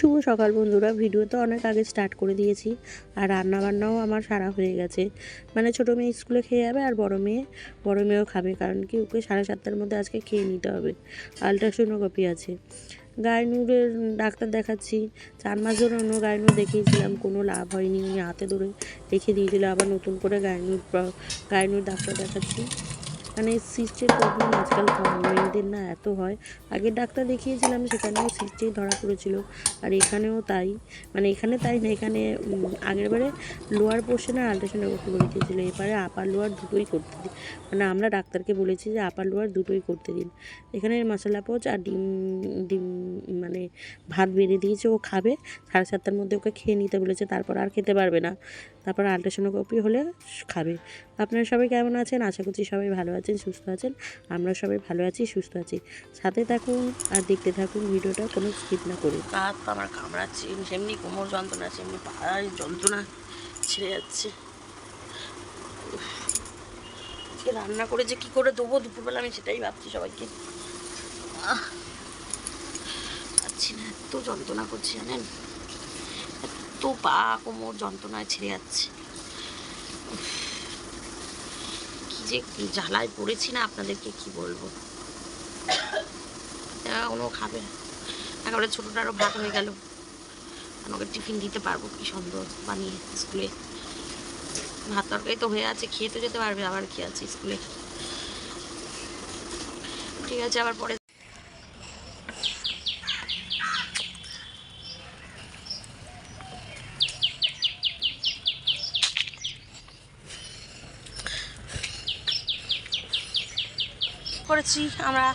শুভ সকাল বন্ধুরা। ভিডিও তো অনেক আগে স্টার্ট করে দিয়েছি, আর রান্না বান্নাও আমার সারা হয়ে গেছে। মানে ছোটো মেয়ে স্কুলে খেয়ে যাবে আর বড় মেয়ে, বড় মেয়েও খাবে, কারণ কি ওকে সাড়ে সাতটার মধ্যে আজকে খেয়ে নিতে হবে। আলট্রাসোনোগ্রাফি আছে। গাইনুরের ডাক্তার দেখাচ্ছি। চার মাস ধরে অন্য গাইনুর দেখিয়েছিলাম, কোনো লাভ হয়নি। হাতে ধরে রেখে দিয়েছিল, আবার নতুন করে গাইনুর গাইনুর ডাক্তার দেখাচ্ছি। মানে সিস্টের প্রবলেম আজকাল মেয়েদের না এত হয়। আগের ডাক্তার দেখিয়েছিলাম সেখানেও সিস্টেই ধরা পড়েছিল। আর এখানেও তাই। মানে এখানে তাই না এখানে উম, আগের বারে লোয়ার পোর্শনে আলট্রাসোনোগ্রাফি করে দিয়েছিল। এবারে আপার লোয়ার দুটোই করতে দিন মানে আমরা ডাক্তারকে বলেছি যে আপার লোয়ার দুটোই করতে দিন। এখানে মশলা পোচ আর ডিম ডিম মানে ভাত বেড়ে দিয়েছে ও খাবে। সাড়ে সাতটার মধ্যে ওকে খেয়ে নিতে বলেছে তারপর আর খেতে পারবে না। তারপর আলট্রাসোনোগ্রাফি হলে খাবে। আপনারা সবাই কেমন আছেন? আশা করছি সবাই ভালো আছেন। সুস্থ আছেন? আমরা সবাই ভালো আছি, সুস্থ আছি। সাথে থাকুন আর দেখতে থাকুন ভিডিওটা, কোনো স্কিপ না করে হাত পা আমার কামড়াচ্ছে, সেমনি কোমর যন্ত্রণা, সেমনি পাড়ায় যন্ত্রণা ছেড়ে যাচ্ছে। আজকে রান্না করে যে কি করে দেবো, দুপুরবেলা আমি সেটাই ভাবছি সবাইকে। পাচ্ছি না, এত যন্ত্রণা করছি জানেন। এত পা কোমর যন্ত্রণায় ছেড়ে যাচ্ছে। উফ। কি যে জ্বালায় পড়েছি না, আপনাদেরকে কি বলব? কোনো খাবে একেবারে ছোটোটারও ভাত হয়ে গেল। আমাকে টিফিন দিতে পারব কি সুন্দর বানিয়ে স্কুলে? ভাত তরকারি তো হয়ে আছে, খেয়ে তো যেতে পারবে, আবার কি আছে স্কুলে? ঠিক আছে, আবার পরে করেছি আমরা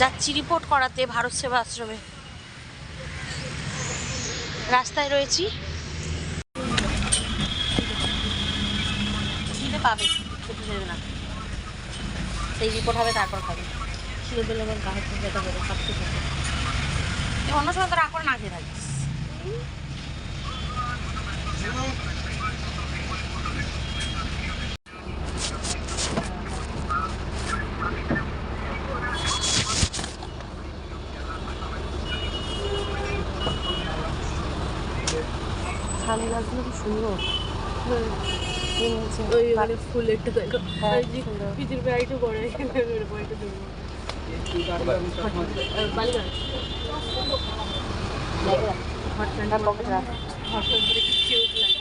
যাচ্ছি রিপোর্ট করাতে ভারত সেবা আশ্রমে। রাস্তায় রয়েছি। পাবে? না। সেই রিপোর্ট হবে, তারপর খাবে। খিদে পেলে আবার গা হাত ব্যথা করে খাচ্ছে অন্য সময় তো রাগ করে না খেয়ে থাকিস। শালি গাছগুলো কি সুন্দর ওই মানে ফুলেরটা দেখো হ্যাঁ, আর যে সুন্দর। পিচের ব্যাগটা বড় এখানে বড়টা দেবো বালিকা ঠান্ডা পকেট রাখ হঠাৎ করে কি কিউট লাগে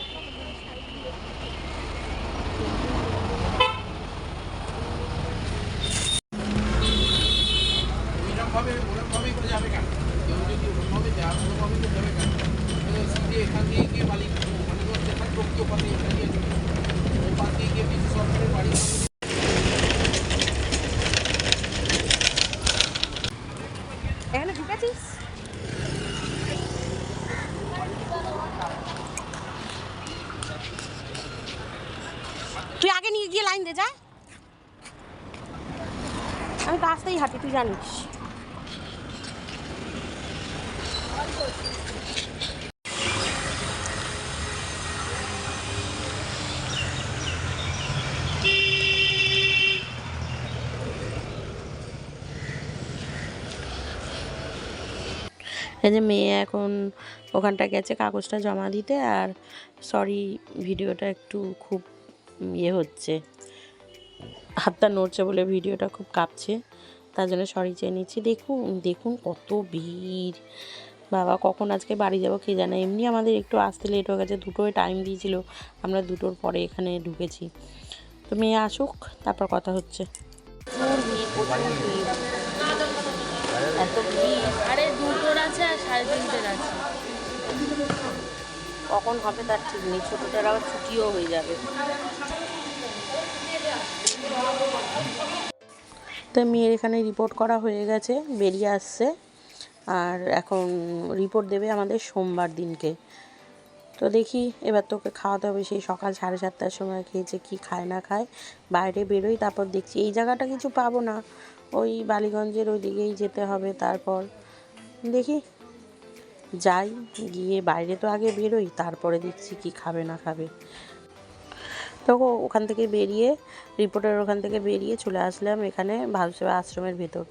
আমি তো হাঁটি, তুই জানিস। এই যে মেয়ে এখন ওখানটা গেছে কাগজটা জমা দিতে, আর সরি ভিডিওটা একটু খুব ইয়ে হচ্ছে। হাতটা নড়ছে বলে ভিডিওটা খুব কাঁপছে। তার জন্য সরি চেয়ে নিচ্ছি। দেখুন দেখুন কত ভিড়। বাবা কখন আজকে বাড়ি যাব কে জানে। এমনি আমাদের একটু আসতে লেট হয়ে গেছে দুটোয় টাইম দিয়েছিল। আমরা দুটোর পরে এখানে ঢুকেছি। তো মেয়ে আসুক তারপর কথা হচ্ছে। এত ভিড়। আরে দুটোর আছে আর সাড়ে তিনটের আছে। কখন হবে তার ঠিক নেই। ছোটোটার আবার ছুটিও হয়ে যাবে। তো মেয়ের এখানে রিপোর্ট করা হয়ে গেছে, বেরিয়ে আসছে। আর এখন রিপোর্ট দেবে আমাদের সোমবার দিনকে। তো দেখি, এবার তোকে খাওয়াতে হবে, সেই সকাল সাড়ে সাতটার সময় খেয়েছে, কি খায় না খায়। বাইরে বেরোই, তারপর দেখছি এই জায়গাটা কিছু পাবো না। ওই বালিগঞ্জের ওই দিকেই যেতে হবে, তারপর দেখি। যাই, গিয়ে বাইরে তো আগে বেরোই, তারপরে দেখছি কি খাবে না খাবে। তো ওখান থেকে বেরিয়ে রিপোর্টার ওখান থেকে বেরিয়ে চলে আসলাম এখানে ভারত সেবা আশ্রমের ভেতর।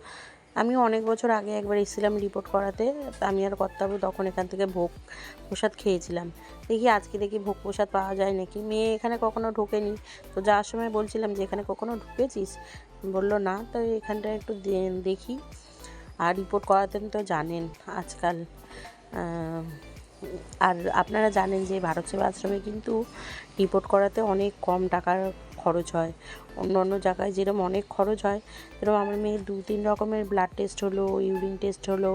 আমি অনেক বছর আগে একবার এসেছিলাম রিপোর্ট করাতে আমি আর কর্তাবু তখন এখান থেকে ভোগ প্রসাদ খেয়েছিলাম। দেখি আজকে দেখি ভোগ প্রসাদ পাওয়া যায় নাকি? মেয়ে এখানে কখনো ঢোকেনি। তো যাওয়ার সময় বলছিলাম যে, এখানে কখনো ঢুকেছিস? বলল, না, তো এখানটা একটু দেখি। আর রিপোর্ট করাতেন তো জানেন আজকাল আর আপনারা জানেন যে ভারত সেবা আশ্রমে কিন্তু রিপোর্ট করাতে অনেক কম টাকার খরচ হয়। অন্য অন্য জায়গায় যেরকম অনেক খরচ হয় এরকম আমার মেয়ের দু তিন রকমের ব্লাড টেস্ট হলো ইউরিন টেস্ট হলো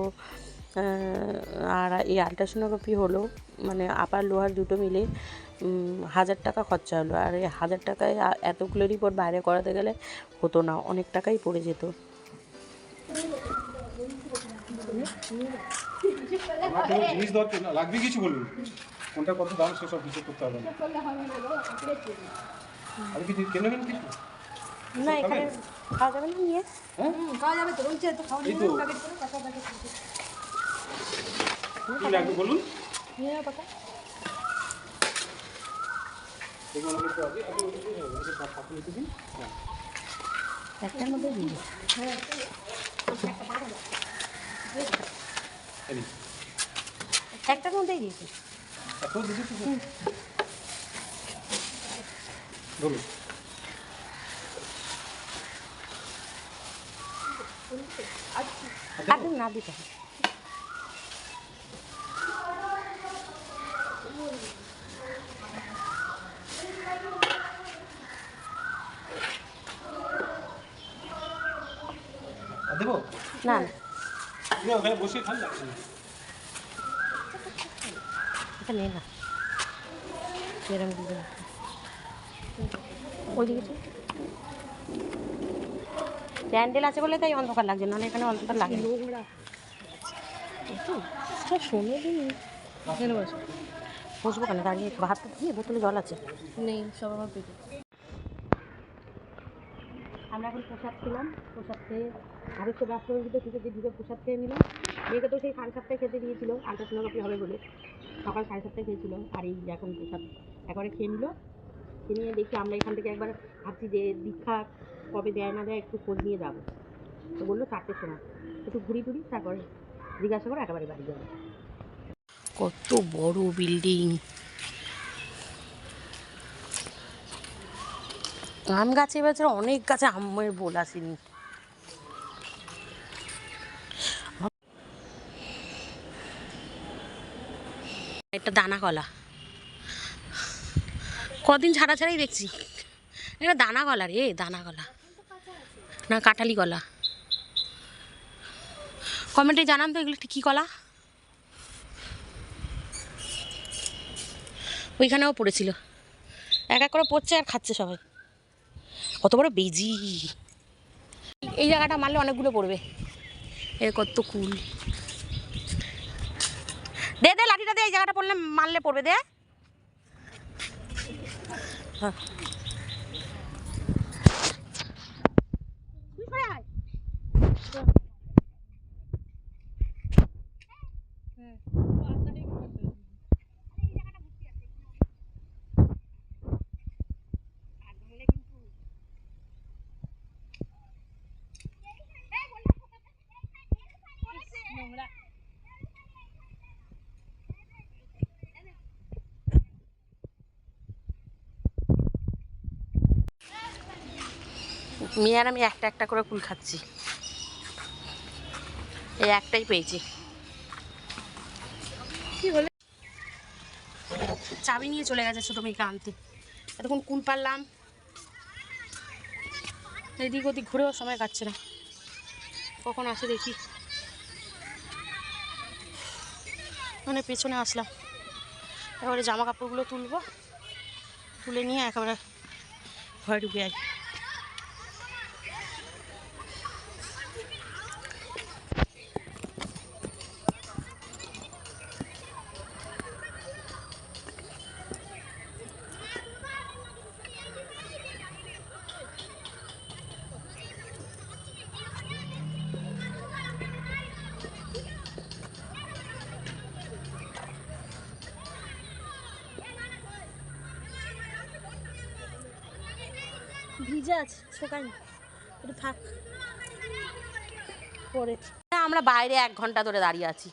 আর এই আলট্রাসোনোগ্রাফি হলো মানে আপার লোহার দুটো মিলে হাজার টাকা খরচা হলো। আর এই হাজার টাকায় এতগুলো রিপোর্ট বাইরে করাতে গেলে হতো না, অনেক টাকাই পড়ে যেত। আমার কোনো জিনিস দরকার না লাগবে কিছু বলুন। কোনটা কত দাম সেসব হিসেব করতে হবে। না আর কিছু কেনেবেন কিছু? না এখানে খাওয়া যাবে না নিয়ে। এই তো। কি লাগবে বলুন এগুলো আমাকে একটু আগে আগে ওই যে, ওই যে পাপা লিখে দিন। হ্যাঁ। একটার মধ্যে দিন এই নিন। একটার মধ্যেই দিয়েছি বলুন কাটুন না দিতে হবে। না ওখানে বসে লাগছে এটা নে না। এরম দিবে ওইদিকে প্যান্ডেল আছে বলে তাই অন্ধকার লাগছে নাহলে এখানে অন্ধকার লাগে না। একটু সব শোনো দিন বসবো কেন? দাঁড়িয়ে ভাত দিয়ে বোতলে জল আছে। নেই সব আমার পেটে। আমরা এখন প্রসাদ খেলাম। প্রসাদ খেয়ে ভারত সেবা আশ্রমের ভিতরে ঢুকে ঢুকে প্রসাদ খেয়ে নিলাম। মেয়েকে তো সেই সাড়ে সাতটায় খেতে দিয়েছিল। আলট্রাসোনোগ্রাফি হবে বলে। সকাল সাড়ে সাতটায় খেয়েছিল। আর এই এখন প্রসাদ একবারে খেয়ে নিল। খেয়ে নিয়ে দেখি আমরা এখান থেকে একবার ভাবছি যে দীক্ষা কবে দেয় না দেয় একটু খোঁজ নিয়ে যাব। তো বলল চারটের সময় একটু ঘুরি টুরি, তারপরে জিজ্ঞাসা করে, একেবারে বাড়ি যাব। কত বড় বিল্ডিং আম গাছে এবছর অনেক গাছে আমের বোল আসেনি। একটা দানা কলা কদিন ছাড়া ছাড়াই দেখছি। এটা দানা কলা রে, দানা কলা না কাটালি কলা কমেন্টে জানান তো এগুলো কী কলা? ওইখানেও পড়েছিল। এক এক করে পড়ছে আর খাচ্ছে সবাই। কত বড় বেজি। এই জায়গাটা মারলে অনেকগুলো পড়বে। এ কত কুল। দে দে লাঠিটা দে এই জায়গাটা পড়লে মারলে পড়বে দে। হ্যাঁ। মেয়ে আর আমি একটা একটা করে কুল খাচ্ছি। এই একটাই পেয়েছি। কি হলো? চাবি নিয়ে চলে গেছে ছোটো মেয়েকে আনতে। এতক্ষণ কুল পারলাম। এদিক ওদিক ঘুরেও সময় কাটছে না। কখন আসে দেখি। মানে পেছনে আসলাম। এবারে জামা কাপড়গুলো তুলবো। তুলে নিয়ে একেবারে ঘরে ঢুকে যাই ভিজে আছে শোকায়নি একটু থাক। পরে। আমরা বাইরে এক ঘণ্টা ধরে দাঁড়িয়ে আছি।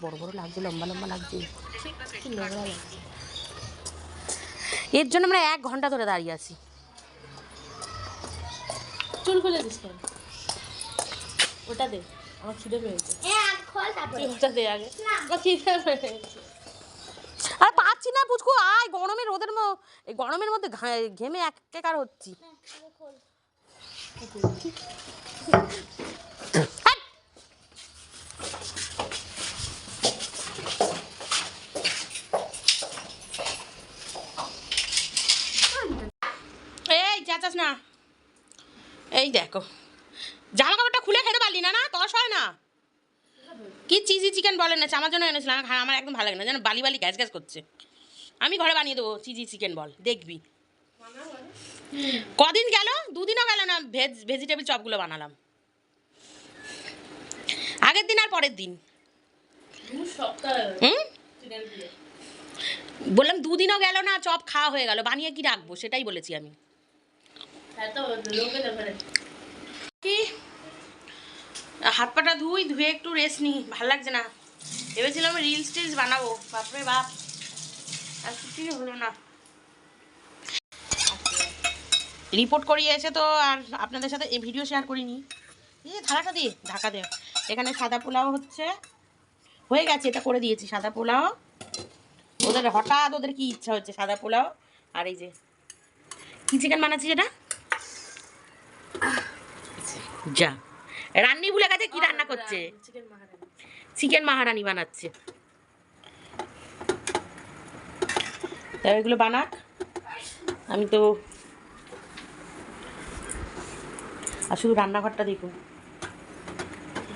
বড় বড় লাগছে লম্বা লম্বা লাগছে। এর জন্য আমরা এক ঘণ্টা ধরে দাঁড়িয়ে আছি। চুল খুলে দিস কেন? ওটা দে আমার খিদে পেয়েছে। ওটা দে আগে। আমার খিদে পেয়েছে। আর পাচ্ছি না পুচকু। আয় গরমের রোদের ম- এই গরমের মধ্যে ঘা- ঘেমে একেকার হচ্ছি। হাট! এই চেঁচাস না। এই দেখো। জামা কাপড়টা খুলে খেতে পারলি না না? তস হয় না? কি চিজি চিকেন বলে না আমার জন্য এনেছিলাম আমার একদম ভালো লাগে না। যেন বালি বালি গ্যাস গ্যাস করছে। আমি ঘরে বানিয়ে দেবো চিজি চিকেন বল। দেখবি। কদিন গেল? দুদিনও গেল না ভেজ ভেজিটেবল চপগুলো বানালাম। আগের দিন আর পরের দিন। হুম? বললাম দুদিনও গেল না চপ খাওয়া হয়ে গেল বানিয়ে কি রাখব সেটাই বলেছি আমি। কি? হাত পাটা ধুই ধুয়ে একটু রেস্ট নিই ভালো লাগছে না। ভেবেছিলাম রিলস টিলস বানাবো বাপরে বাপ। আর কিছুই হলো না। রিপোর্ট করিয়ে এসে তো আর আপনাদের সাথে এই ভিডিও শেয়ার করিনি। এই ধারাটা দিয়ে ঢাকা দে। এখানে সাদা পোলাও হচ্ছে। হয়ে গেছে, এটা করে দিয়েছি, সাদা পোলাও। ওদের হঠাৎ ওদের কি ইচ্ছা হচ্ছে, সাদা পোলাও? আর এই যে, কি চিকেন বানাচ্ছি যেটা যা। রান্নি ভুলে গেছে কি রান্না করছে? চিকেন মাহারানি বানাচ্ছে। তাই এগুলো বানাক। আমি তো আর শুধু রান্নাঘরটা দেখুন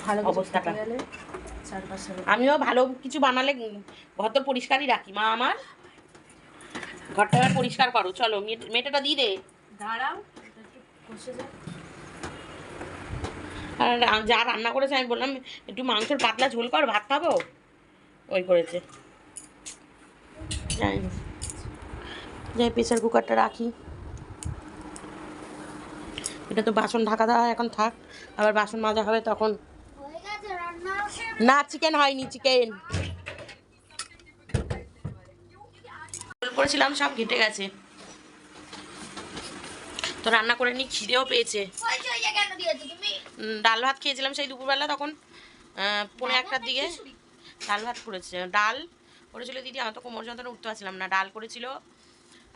ভালো অবস্থাটা। আমিও ভালো কিছু বানালে ঘর তো পরিষ্কারই রাখি মা আমার। ঘরটা পরিষ্কার করো চলো মেয়েটাটা দিয়ে দে। দাঁড়াও আর যা রান্না করেছে আমি বললাম একটু মাংসের পাতলা ঝোল কর ভাত খাব? ওই করেছে। যাই। যাই প্রেসার কুকারটা রাখি। এটা তো বাসন ঢাকা দেওয়া এখন থাক। আবার বাসন মাজা হবে তখন। না চিকেন হয়নি চিকেন। করেছিলাম সব ঘেটে গেছে। তো রান্না করে নি খিদেও পেয়েছে। ডাল ভাত খেয়েছিলাম সেই দুপুরবেলা তখন। আহ, পৌনে একটার দিকে। ডাল ভাত করেছে। ডাল করেছিল দিদি আমার তো কোমর যন্ত্রণা উঠতে পারছিলাম না। ডাল করেছিল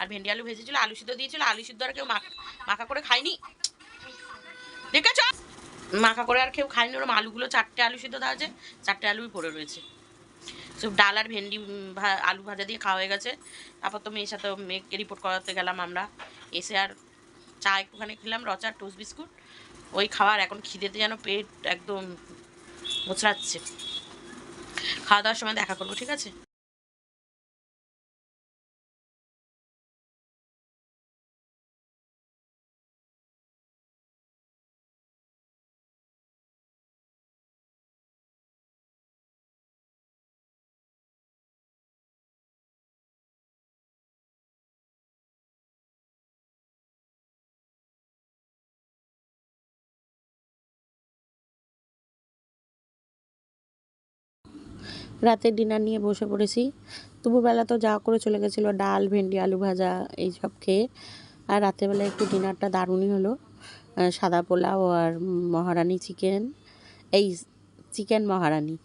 আর ভেন্ডি আলু ভেজেছিল আলু সিদ্ধ দিয়েছিল আলু সিদ্ধ আর কেউ মাখা মাখা করে খায়নি। দেখেছ? মাখা করে আর কেউ খায়নি ওরকম আলুগুলো চারটে আলু সিদ্ধ দেওয়া আছে, চারটে আলুই পড়ে রয়েছে। সব ডাল আর ভেন্ডি আলু ভাজা দিয়ে খাওয়া হয়ে গেছে। তারপর তো মেয়ের সাথে মেয়েকে রিপোর্ট করাতে গেলাম আমরা। এসে আর চা একটুখানি খেলাম রচার টোস্ট বিস্কুট ওই খাওয়ার এখন খিদেতে যেন পেট একদম মোচড়াচ্ছে। খাওয়া দাওয়ার সময় দেখা করব, ঠিক আছে? রাতের ডিনার নিয়ে বসে পড়েছি। দুপুরবেলা তো যা করে চলে গেছিল ডাল, ভেন্ডি, আলু ভাজা, এইসব খেয়ে। আর রাতেরবেলা একটু ডিনারটা দারুণই হলো। সাদা পোলাও আর মহারানি চিকেন এই চিকেন মহারানি।